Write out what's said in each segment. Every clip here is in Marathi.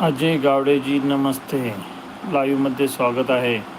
अजय गावडेजी नमस्ते. लाईव्हमध्ये स्वागत आहे.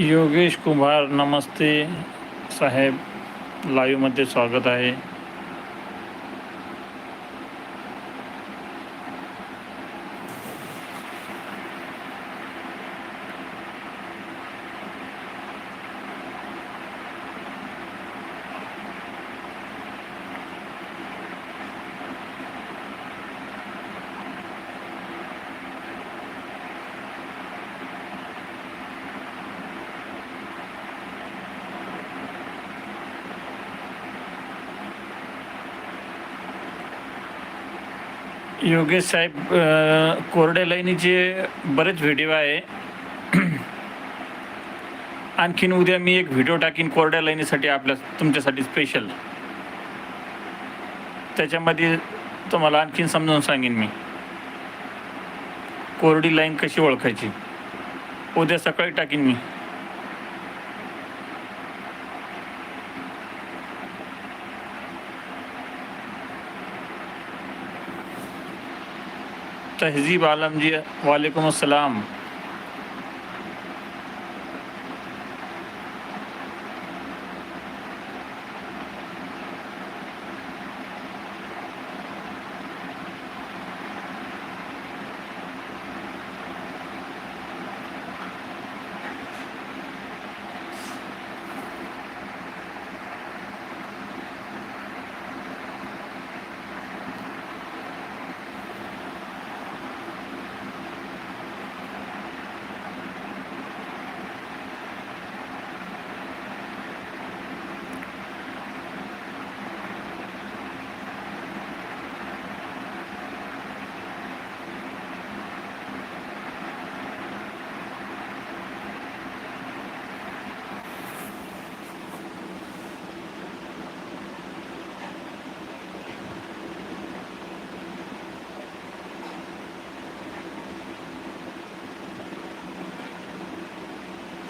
योगेश कुंभार नमस्ते साहेब. लाईव्हमध्ये स्वागत आहे. योगेश साहेब कोरडे लाईनीचे बरेच व्हिडिओ आहे. आणखीन उद्या मी एक व्हिडिओ टाकीन कोरड्या लाईनीसाठी आपल्या तुमच्यासाठी स्पेशल त्याच्यामध्ये तुम्हाला आणखीन समजावून सांगेन मी. कोरडी लाईन कशी ओळखायची? उद्या सकाळी टाकीन मी. तहजीब आलम जी वालेकुम अस्सलाम।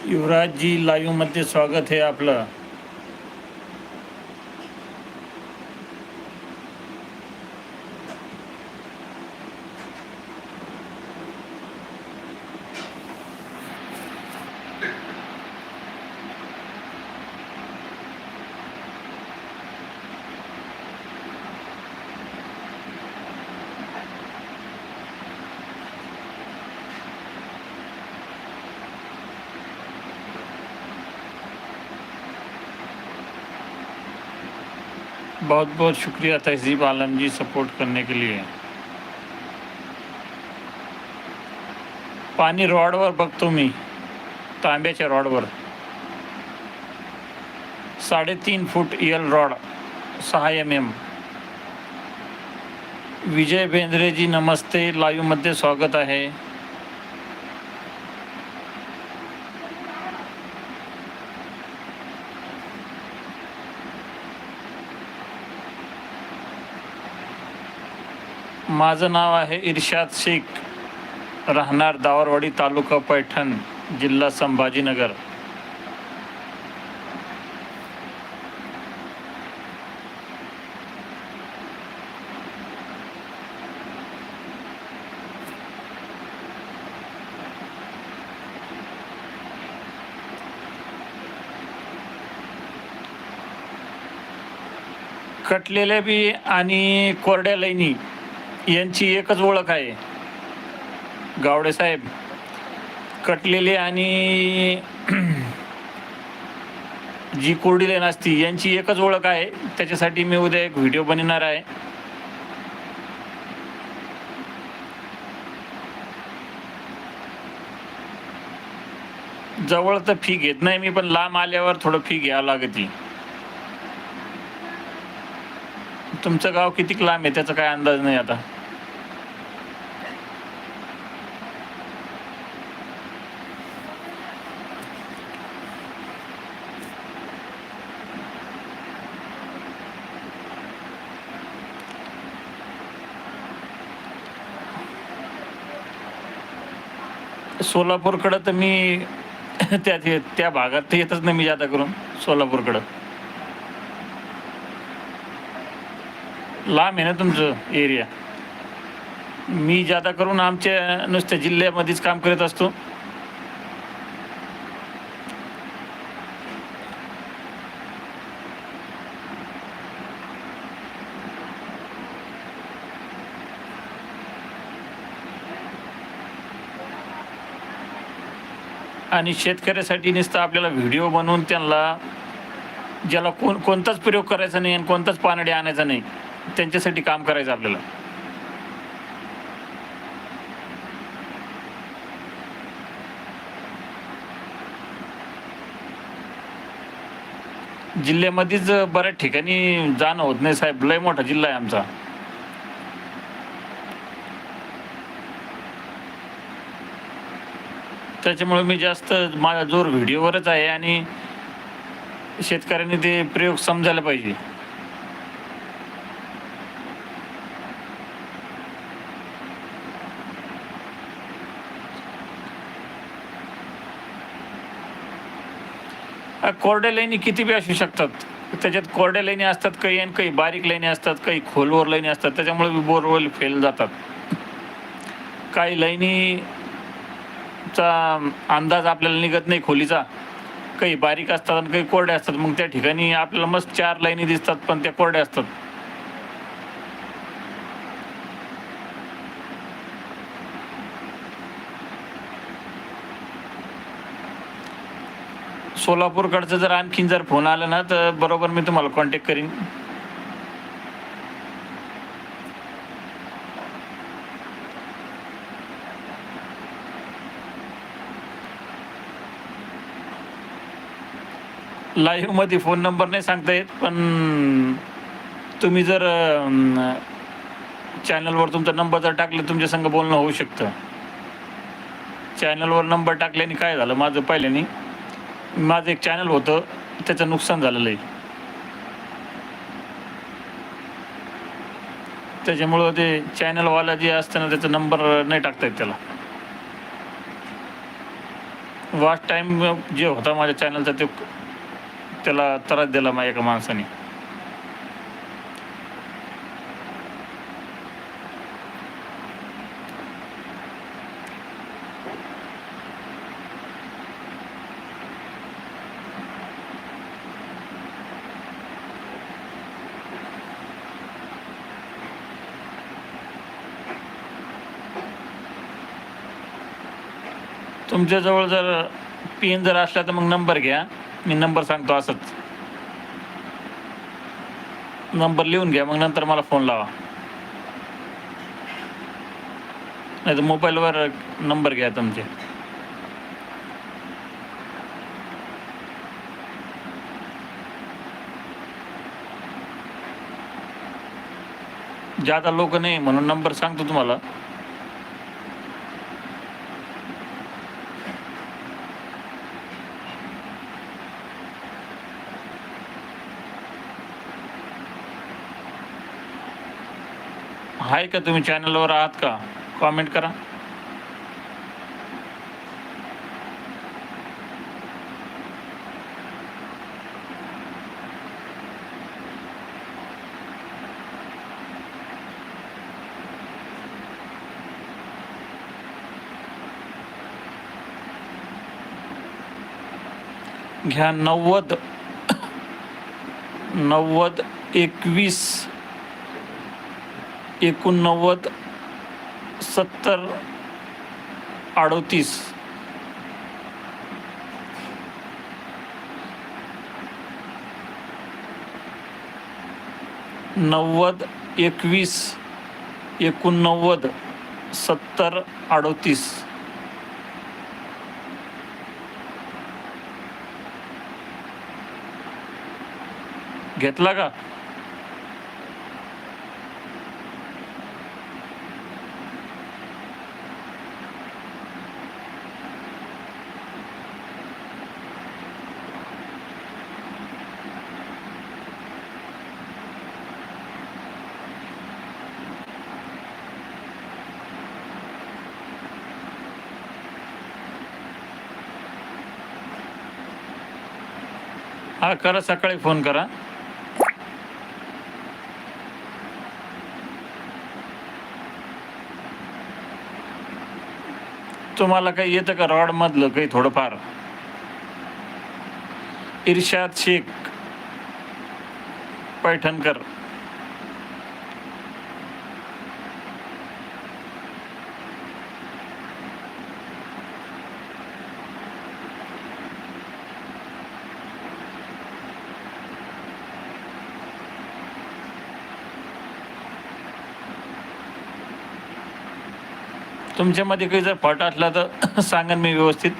युवराजजी लाईव्हमध्ये स्वागत आहे आपलं. बहुत बहुत शुक्रिया तहजीब आलम जी सपोर्ट करने के लिए। पाणी रॉडवर बघतो मी तांब्याच्या रॉडवर साडेतीन फूट एल रॉड सहा एम एम विजय बेंद्रेजी नमस्ते लाईव्हमध्ये स्वागत आहे. माझं नाव आहे इर्शाद शेख राहणार दावरवाडी तालुका पैठण जिल्हा संभाजीनगर. कटलेल्या बी आणि कोरड्या लैनी यांची एकच ओळख आहे. गावडे साहेब कटलेले आणि जी कोरडी लेन असती यांची एकच ओळख आहे. त्याच्यासाठी मी उद्या एक व्हिडिओ बनवणार आहे. जवळ तर फी घेत नाही मी पण लांब आल्यावर थोडं फी घ्यावं लागते तुमचं गाव किती लांब आहे? त्याचा काय अंदाज नाही आता. सोलापूरकडं तर मी त्या त्या भागात तर येतच नाही मी जादा करून सोलापूरकडं. लांब आहे ना तुमचं एरिया मी जादा करून आमच्या नुसत्या जिल्ह्यामध्येच काम करत असतो. आणि शेतकऱ्यासाठी नुसतं आपल्याला व्हिडिओ बनवून त्यांना ज्याला कोण कोणताच प्रयोग करायचा नाही आणि कोणताच पानडे आणायचा नाही त्यांच्यासाठी काम करायचं आपल्याला. जिल्ह्यामध्येच बऱ्याच ठिकाणी जाणं होत नाही साहेब. लय मोठा जिल्हा आहे आमचा. त्याच्यामुळे मी जास्त माझा जोर व्हिडिओवरच आहे आणि शेतकऱ्यांनी ते प्रयोग समजायला पाहिजे. कोरड्या लेणी किती बी असू शकतात. त्याच्यात कोरड्या लाईनी असतात काही आणि काही बारीक लाईनी असतात काही खोलवर लाईनी असतात. त्याच्यामुळे बोरवेल फेल जातात. काही लाईनीचा अंदाज आपल्याला निघत नाही खोलीचा. काही बारीक असतात आणि काही कोरड्या असतात. मग त्या ठिकाणी आपल्याला मस्त चार लाईनी दिसतात पण त्या कोरड्या असतात. सोलापूरकडचं जर आणखीन जर फोन आला ना तर बरोबर मी तुम्हाला कॉन्टॅक्ट करीन. लाईव्हमध्ये फोन नंबर नाही सांगता येत पण तुम्ही जर चॅनलवर तुमचा नंबर जर टाकले तुमच्या संग बोलणं होऊ शकतं. चॅनलवर नंबर टाकल्याने काय झालं? माझं पहिल्याने माझं एक चॅनल होतं त्याचं नुकसान झालेलं आहे. त्याच्यामुळं ते चॅनलवाला जे असतं ना त्याचा नंबर नाही टाकता येत त्याला. वास्ट टाईम जे होता माझ्या चॅनलचा ते त्याला त्रास दिला मा एका माणसाने. तुमच्याजवळ जर पिन जर असला तर मग नंबर घ्या. मी नंबर सांगतो असंच. नंबर लिहून घ्या मग नंतर मला फोन लावा. नाही तर मोबाईलवर नंबर घ्या तुमचे. ज्यादा लोक नाही म्हणून नंबर सांगतो तुम्हाला. का तुम्ही चॅनलवर आहात का? कॉमेंट करा। घ्या नव्वद नव्वद एकवीस एकोणनव्वद सत्तर अडोतीस. नव्वद एकवीस एकोणनव्वद सत्तर अडोतीस. घेतला का? हा करा सकाळी फोन करा. तुम्हाला काही येतं का रॉड मधलं काही थोडंफार? इर्शाद शेख पैठणकर. तुमच्यामध्ये काही जर फट असला तर सांगेन मी व्यवस्थित.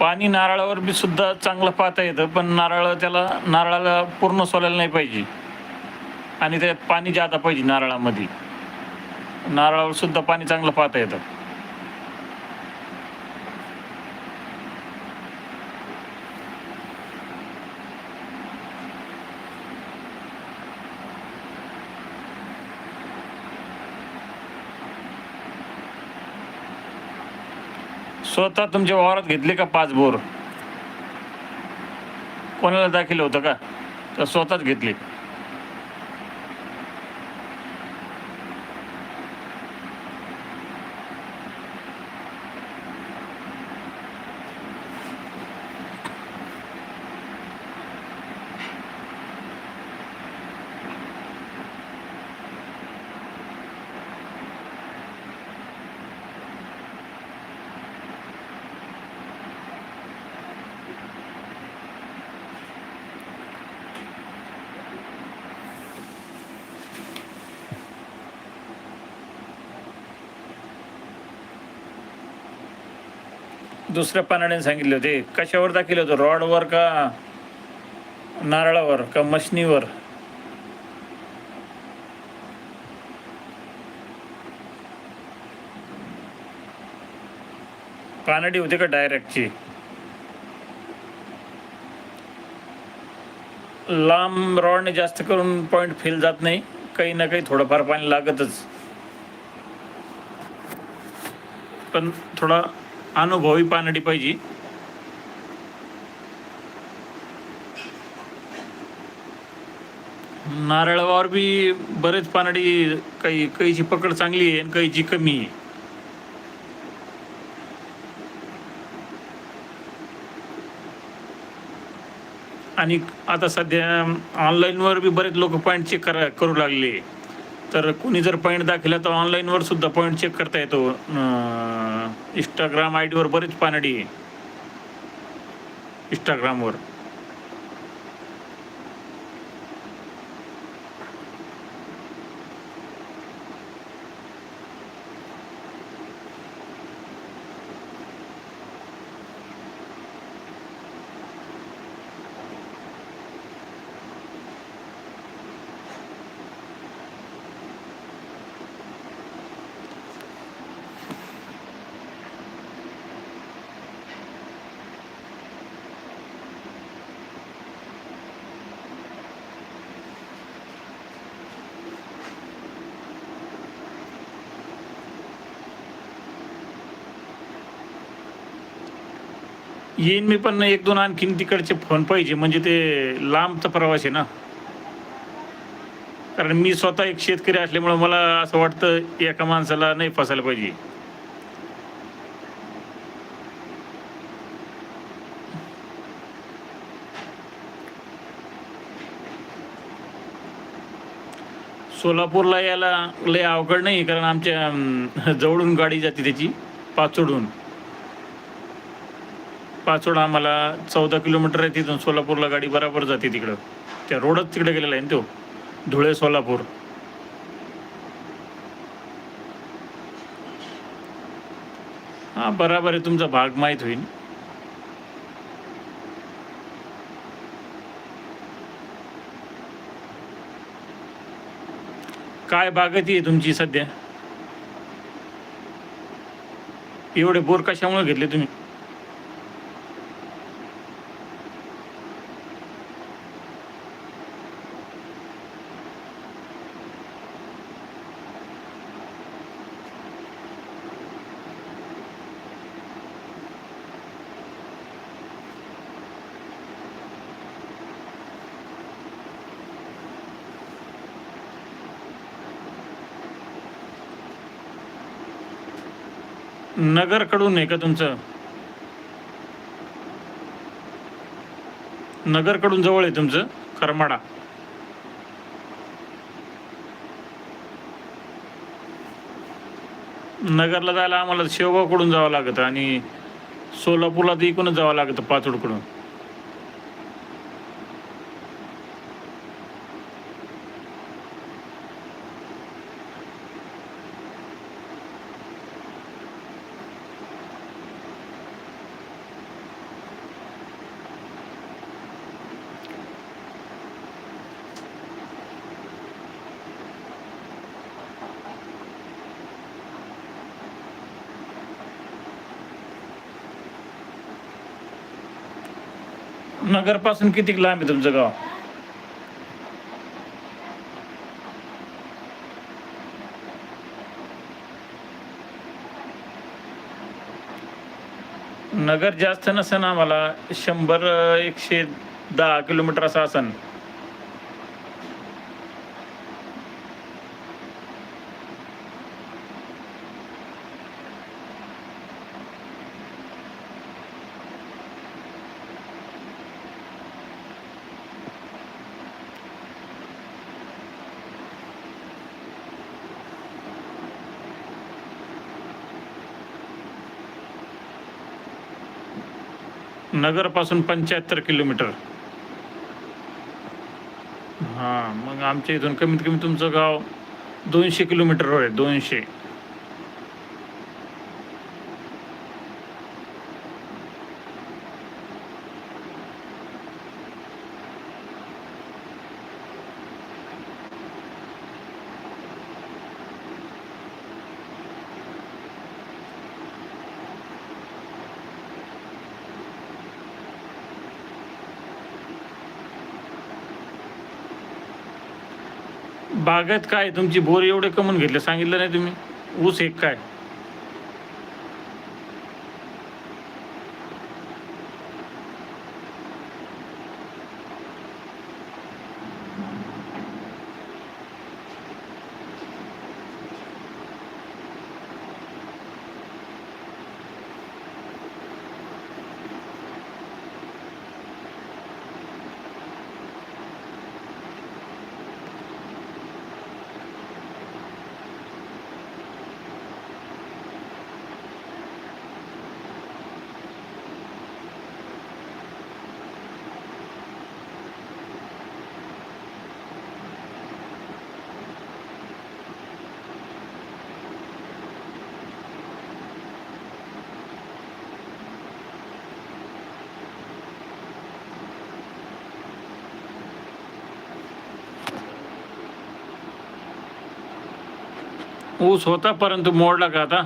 पाणी नारळावर बी सुद्धा चांगलं पाहता येतं पण नारळ त्याला नारळाला पूर्ण सोलायला नाही पाहिजे. आणि त्यात पाणी जादा पाहिजे नारळामध्ये. नारळावर सुद्धा पाणी चांगलं पाहता येतं. स्वतः तुमच्या वावरात घेतले का पाच बोर? कोणाला दाखल होतं का? तर स्वतःच घेतले. दुसऱ्या पानाड्याने सांगितले होते कशावर दाखवले होते? रॉडवर का नारळावर का मशनीवर? पानडी होते का डायरेक्टची? लांब रॉडने जास्त करून पॉईंट फेल जात नाही काही ना काही थोडंफार पाणी लागतच. पण थोडा अनुभवी पानडी पाहिजे. नारळावर बी बरेच पानडी काही काहीची पकड चांगली आहे आणि काहीची कमी आहे. आणि आता सध्या ऑनलाईनवर बी बरेच लोक पॉईंट चेक करा करू लागले. तर कोणी जर पॉईंट दाखला तर ऑनलाईनवर सुद्धा पॉईंट चेक करता येतो. इंस्टाग्राम आय डीवर बरेच पानडी आहे. इंस्टाग्रामवर येईन मी पण एक दोन आणखीन तिकडचे फोन पाहिजे. म्हणजे ते लांबचा प्रवास आहे ना. कारण मी स्वतः एक शेतकरी असल्यामुळं मला असं वाटतं एका माणसाला नाही फसायला पाहिजे. सोलापूरला यायला लय अवघड नाही कारण आमच्या जवळून गाडी जाते त्याची पाचोडून पाचोड आम्हाला चौदा किलोमीटर आहे तिथून सोलापूरला गाडी बराबर जाते तिकडं. त्या रोडच तिकडे गेलेला आहे ना तो धुळे सोलापूर. हा बराबर आहे तुमचा भाग माहीत होईल. काय बागती आहे तुमची सध्या? एवढे बोर कशामुळे घेतले तुम्ही? नगरकडून आहे का तुमचं? नगरकडून जवळ आहे तुमचं करमाडा. नगरला जायला आम्हाला शेवगावकडून जावं लागतं आणि सोलापूरला तर इकडूनच जावं लागतं पाचोडकडून नगरपासून किती लांब आहे तुमचं गाव? नगर जास्त नसेल आम्हाला. शंभर एकशे दहा किलोमीटर असं असन. नगरपासून पंच्याहत्तर किलोमीटर. हां मग आमच्या इथून कमीत कमी तुमचं गाव दोनशे किलोमीटरवर आहे दोनशे. बागेत काय? तुमची बोर एवढे कमून घेतले सांगितलं नाही तुम्ही. ऊस एक काय? ऊस होता परंतु मोडला का आता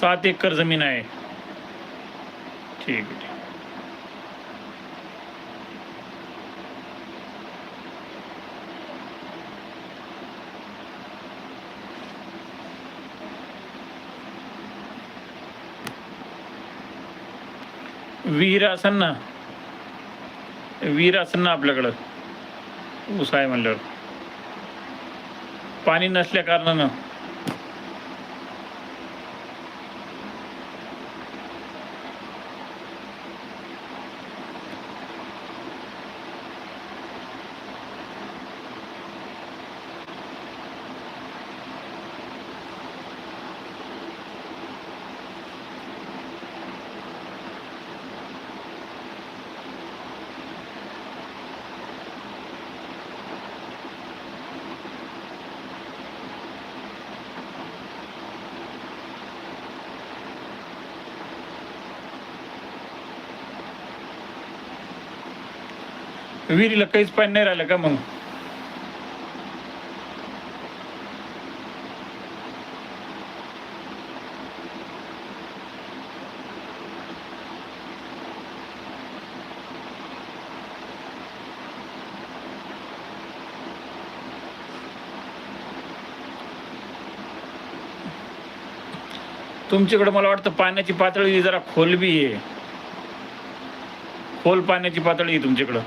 सात एकर ज़मीन आहे। ठीक आहे ठीक. विहीर असेल ना. विहीर असेल ना आपल्याकडं. ऊस आहे म्हणल्यावर. पाणी नसल्या कारणानं. विहिरीला काहीच पाणी नाही राहिलं का मग? तुमच्याकडे मला वाटतं पाण्याची पातळी जरा खोल बी आहे. खोल पाण्याची पातळी आहे तुमच्याकडं.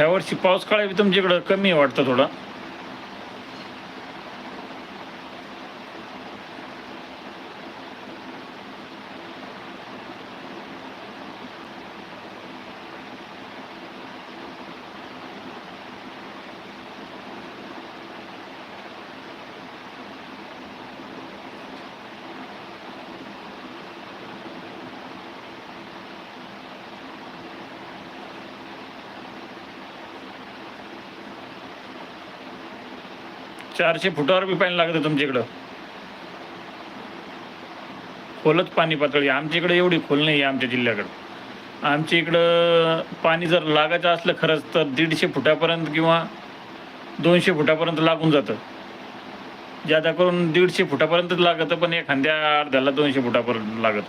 ह्या वर्षी पाऊस काळ तुमच्याकडं कमी आहे वाटतं थोडा. चारशे फुटावर बी पाणी लागतं तुमच्याकडं. खोलच पाणी पातळी. आमच्या इकडे एवढी खोल नाही आहे आमच्या जिल्ह्याकडं. आमच्या इकडं पाणी जर लागायचं असलं खरंच तर दीडशे फुटापर्यंत किंवा दोनशे फुटापर्यंत लागून जातं. ज्यादा करून दीडशे फुटापर्यंतच लागतं पण एखाद्या अर्ध्याला दोनशे फुटापर्यंत लागत.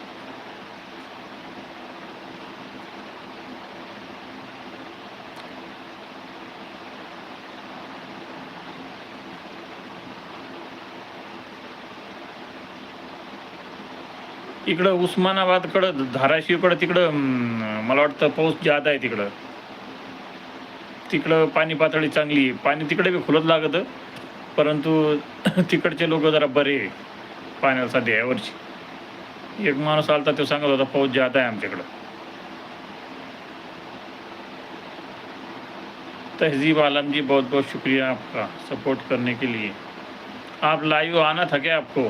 इकडं उस्मानाबादकडं धाराशिवकडं तिकडं मला वाटतं पाऊस जादा आहे तिकडं. तिकडं पाणी पातळी चांगली आहे पाणी तिकडे बी खुलत लागतं परंतु तिकडचे लोक जरा बरे आहे पाण्याला सध्या यावर्षी एक माणूस आलता तो सांगत होता पाऊस जादा आहे आमच्याकडं. तहजीब आलम जी बहुत बहुत शुक्रिया आपका सपोर्ट करने के लिए. आप लाइव हो, आना था क्या आपको?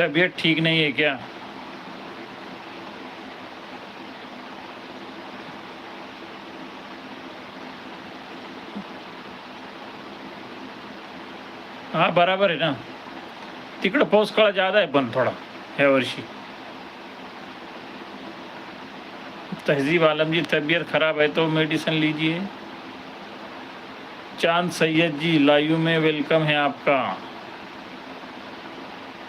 तबीयत ठीक नहीं है क्या? हा बराबर आहे ना? तिकडं पाऊस काळा जादा आहे पण थोडा ह्या वर्षी। तहजीब आलम जी तबीयत खराब है तो मेडिसिन लीजिए। चांद सैयद जी लाइव में वेलकम है आपका।